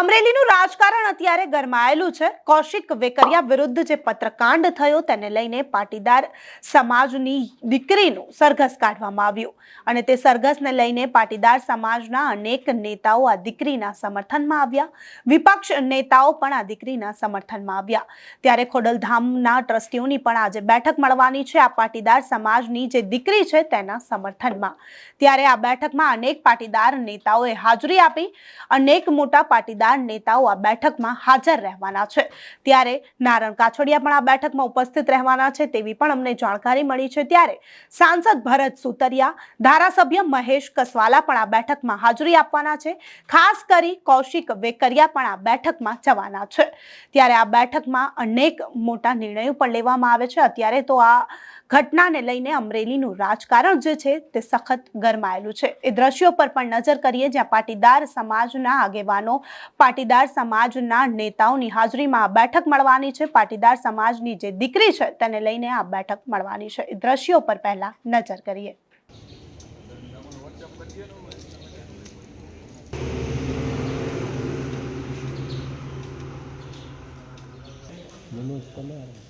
અમરેલીનું રાજકારણ અત્યારે ગરમાયેલું છે. કૌશિક વેકરિયા વિરુદ્ધ જે પત્રકાંડ થયો તેને લઈને પાટીદાર સમાજની દીકરીનું સરઘસ કાઢવામાં આવ્યું. અને તે સરઘસને લઈને પાટીદાર સમાજના અનેક નેતાઓ આ દીકરીના સમર્થનમાં આવ્યા. વિપક્ષ નેતાઓ પણ આ દીકરીના સમર્થનમાં આવ્યા. ત્યારે ખોડલધામના ટ્રસ્ટીઓની પણ આજે બેઠક મળવાની છે. આ પાટીદાર સમાજની જે દીકરી છે તેના સમર્થનમાં. ત્યારે આ બેઠકમાં અનેક પાટીદાર નેતાઓએ હાજરી આપી. અનેક મોટા પાટીદાર નેતાઓ આ બેઠકમાં હાજર રહેવાના છે. ત્યારે નારણ કાછડિયા પણ આ બેઠકમાં ઉપસ્થિત રહેવાના છે તેવી પણ અમને જાણકારી મળી છે. ત્યારે સાંસદ ભરત સુતરિયા, ધારાસભ્ય મહેશ કસવાલા પણ આ બેઠકમાં હાજરી આપવાના છે. ખાસ કરી કૌશિક વેકરિયા પણ આ બેઠકમાં જવાના છે. ત્યારે આ બેઠકમાં અનેક મોટા નિર્ણયો પણ લેવામાં આવે છે. અત્યારે તો આ ઘટનાને લઈને અમરેલીનું રાજકારણ જે છે તે સખત ગરમાયેલું છે. એ દ્રશ્યો પર પણ નજર કરીએ જ્યાં પાટીદાર સમાજના આગેવાનો, પાટીદાર સમાજના નેતાઓની હાજરીમાં આ બેઠક મળવાની છે. પાટીદાર સમાજની જે દીકરી છે તેને લઈને આ બેઠક મળવાની છે. એ દ્રશ્યો પર પહેલા નજર કરીએ. ભાઈ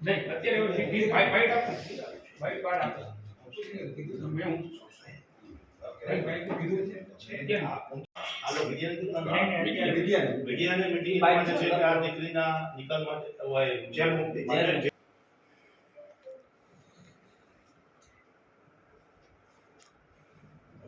નહીં અત્યારે એવું છે કે ભાઈ ભાઈ આપો ભાઈ કાર્ડ આપો મેં હું ભાઈ ભાઈ તો કીધું છે કેમ? આલો વિદ્યાર્થી નહીં, નહીં, વિદ્યાર્થી. વિદ્યાને મીટિંગ માટે છે કે આ દીકરીના નિકાલ માટે હોય જેલ મુક્તિ માટે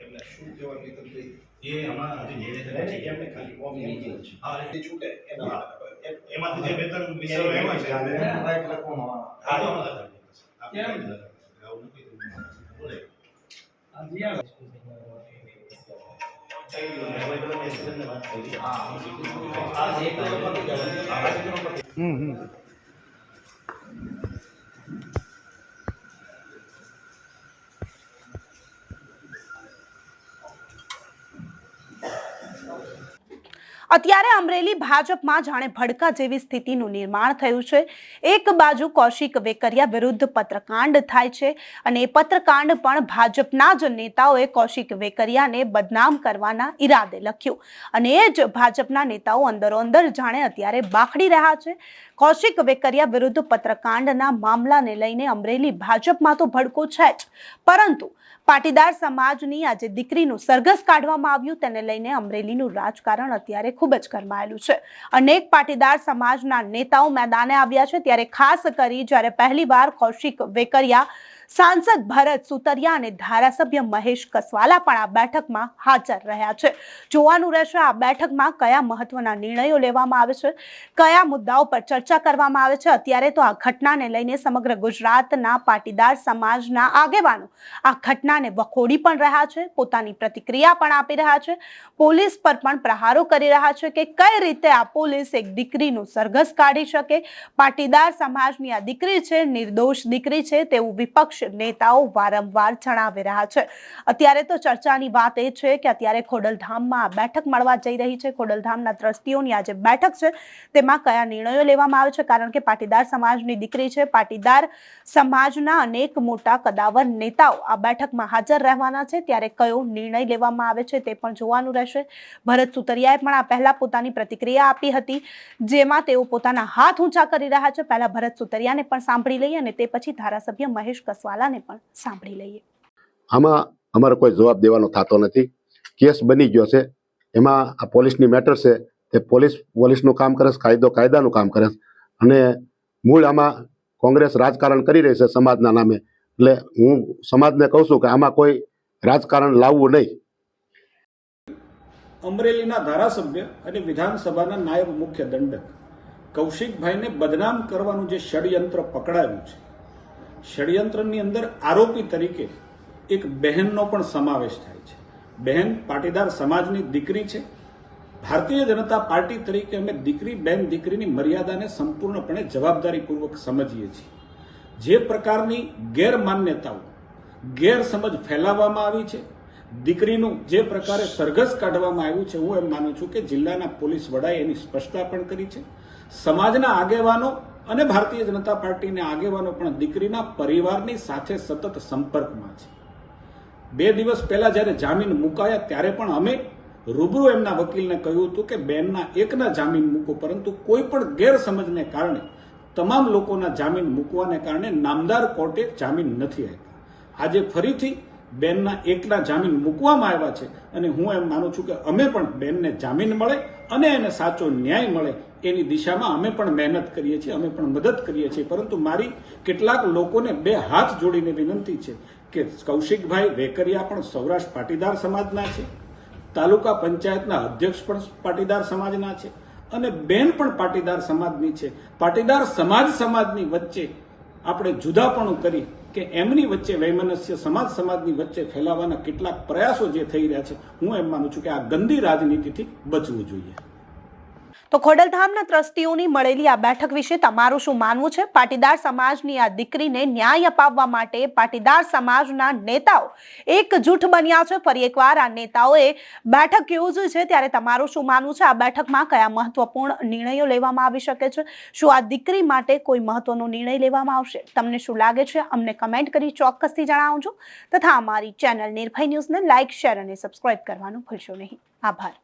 એમને શું કહેવાનું એ તમને એ હમણાં હજી નિર્ણય નહીં, કર્યો છે. એમને ખાલી કોપી મૂકી છે. હા, એ છૂટે એના માટે. એ- એમાંથી જે બે ત્રણ વિષયો એમાં છે આપણે હા, હા, તો હમણાં આપણે કેમ? આવું નથી થયું. બોલે. આ જ્યાં અત્યારે અમરેલી ભાજપમાં જાણે ભડકા જેવી સ્થિતિનું નિર્માણ થયું છે. એક બાજુ કૌશિક વેકરિયા વિરુદ્ધ પત્રકાંડ થાય છે અને એ પત્રકાંડ પણ ભાજપના જ નેતાઓએ કૌશિક વેકરિયાને બદનામ કરવાના ઈરાદે લખ્યું. અને એ જ ભાજપના નેતાઓ અંદરો અંદર જાણે અત્યારે બાખડી રહ્યા છે. કૌશિક વેકરિયા વિરુદ્ધ પત્રકાંડના મામલાને લઈને અમરેલી ભાજપમાં તો ભડકો છે જ. પરંતુ પાટીદાર સમાજની આજે દીકરીનું સરઘસ કાઢવામાં આવ્યું, તેને લઈને અમરેલીનું રાજકારણ અત્યારે ખૂબ જ ગરમાયેલું છે. અનેક પાટીદાર સમાજના નેતાઓ મેદાને આવ્યા છે, ત્યારે ખાસ કરી જ્યારે પહેલીવાર કૌશિક વેકરિયા સાંસદ ભરત સુતરિયા અને ધારાસભ્ય મહેશ કસવાલા પણ આ બેઠકમાં હાજર રહ્યા છે. જોવાનું રહેશે આ બેઠકમાં કયા મહત્વના નિર્ણયો લેવામાં આવે છે, કયા મુદ્દાઓ પર ચર્ચા કરવામાં આવે છે. અત્યારે તો આ ઘટનાને લઈને સમગ્ર ગુજરાતના પાટીદાર સમાજના આગેવાનો આ ઘટનાને વખોડી પણ રહ્યા છે, પોતાની પ્રતિક્રિયા પણ આપી રહ્યા છે. પોલીસ પર પણ પ્રહારો કરી રહ્યા છે કે કઈ રીતે આ પોલીસ એક દીકરીનું સરઘસ કાઢી શકે. પાટીદાર સમાજની આ દીકરી છે, નિર્દોષ દીકરી છે, તેવું વિપક્ષ નેતાઓ વારંવાર જણાવી રહ્યા છે. અત્યારે તો ચર્ચાની વાત એ છે કે અત્યારે ખોડલધામમાં આ બેઠક મળવા જઈ રહી છે. ખોડલધામના ટ્રસ્ટીઓની આ જે બેઠક છે. તેમાં કયા નિર્ણયો લેવામાં આવે છે? કારણ કે પાટીદાર સમાજની દીકરી છે. પાટીદાર સમાજના અનેક મોટા કદાવર નેતાઓ આ બેઠકમાં હાજર રહેવાના છે. ત્યારે કયો નિર્ણય લેવામાં આવે છે તે પણ જોવાનું રહેશે. ભરત સુતરિયાએ પણ આ પહેલા પોતાની પ્રતિક્રિયા આપી હતી, જેમાં તેઓ પોતાના હાથ ઊંચા કરી રહ્યા છે. પહેલા ભરત સુતરિયાને પણ સાંભળી લઈએ અને તે પછી ધારાસભ્ય મહેશ કસવાલાને પણ સાંભળી લઈએ. આમાં અમારે કોઈ જવાબ દેવાનો થતો નથી. કેસ બની ગયો છે. એમાં આ પોલીસની મેટર છે. તે પોલીસ પોલીસનું કામ કરે છે કાયદો કાયદાનું કામ કરે છે. અને મૂળ આમાં કોંગ્રેસ રાજકારણ કરી રહી છે સમાજના નામે. એટલે હું સમાજને કહું છું કે આમાં કોઈ રાજકારણ લાવવું નહીં. અમરેલીના ધારાસભ્ય અને વિધાનસભાના નાયબ મુખ્ય દંડક કૌશિકભાઈને બદનામ કરવાનું જે ષડયંત્ર પકડાયું છે ષડયંત્રની અંદર આરોપી તરીકે એક બહેનનો પણ સમાવેશ થાય છે. બહેન પાટીદાર સમાજની દીકરી છે. ભારતીય જનતા પાર્ટી તરીકે અમે દીકરી બહેન દીકરીની મર્યાદાને સંપૂર્ણપણે જવાબદારીપૂર્વક સમજીએ છીએ. જે પ્રકારની ગેરમાન્યતાઓ, ગેરસમજ ફેલાવવામાં આવી છે, દીકરીનું જે પ્રકારે સરઘસ કાઢવામાં આવ્યું છે, હું એમ માનું છું કે જિલ્લાના પોલીસ વડાએ એની સ્પષ્ટતા પણ કરી છે. સમાજના આગેવાનો અને ભારતીય જનતા પાર્ટીના આગેવાનો પણ દીકરીના પરિવારની સાથે સતત સંપર્કમાં છે. બે દિવસ પહેલા જ્યારે જામીન મુકાયા ત્યારે પણ અમે રૂબરૂ એમના વકીલને કહ્યું હતું કે બેનના એકના જામીન મૂકો, પરંતુ કોઈ પણ ગેરસમજને કારણે તમામ લોકોના જામીન મૂકવાને કારણે નામદાર કોર્ટે જામીન નથી આપ્યા. આજે ફરીથી બેનના એકલા જામીન મૂકવામાં આવ્યા છે. અને હું એમ માનું છું કે અમે પણ બેનને જામીન મળે અને એને સાચો ન્યાય મળે એની દિશામાં અમે પણ મહેનત કરીએ છીએ, અમે પણ મદદ કરીએ છીએ. પરંતુ મારી કેટલાક લોકોને બે હાથ જોડીને વિનંતી છે કે કૌશિકભાઈ વેકરિયા પણ સૌરાષ્ટ્ર પાટીદાર સમાજના છે, તાલુકા પંચાયતના અધ્યક્ષ પણ પાટીદાર સમાજના છે અને બેન પણ પાટીદાર સમાજની છે. પાટીદાર સમાજ સમાજની વચ્ચે આપણે જુદાપણું કરી કે એમની વચ્ચે વૈમનસ્ય સમાજ સમાજની વચ્ચે ફેલાવાના કેટલાક પ્રયાસો જે થઈ રહ્યા છે, હું એમ માનું છું કે આ ગંદી રાજનીતિથી બચવું જોઈએ. તો ખોડલધામના ટ્રસ્ટીઓની મળેલી આ બેઠક વિશે તમારું શું માનવું છે? પાટીદાર સમાજની આ દીકરીને ન્યાય અપાવવા માટે પાટીદાર સમાજના નેતાઓ એકજૂઠ બન્યા છે. ફરી એકવાર આ નેતાઓએ બેઠક યોજી છે. ત્યારે તમારું શું માનવું છે? આ બેઠકમાં કયા મહત્વપૂર્ણ નિર્ણયો લેવામાં આવી શકે છે? શું આ દીકરી માટે કોઈ મહત્વનો નિર્ણય લેવામાં આવશે? તમને શું લાગે છે? અમને કમેન્ટ કરી ચોક્કસથી જણાવજો. તથા અમારી ચેનલ નિર્ભય ન્યૂઝને લાઇક, શેર અને સબસ્ક્રાઇબ કરવાનું ભૂલશો નહીં. આભાર.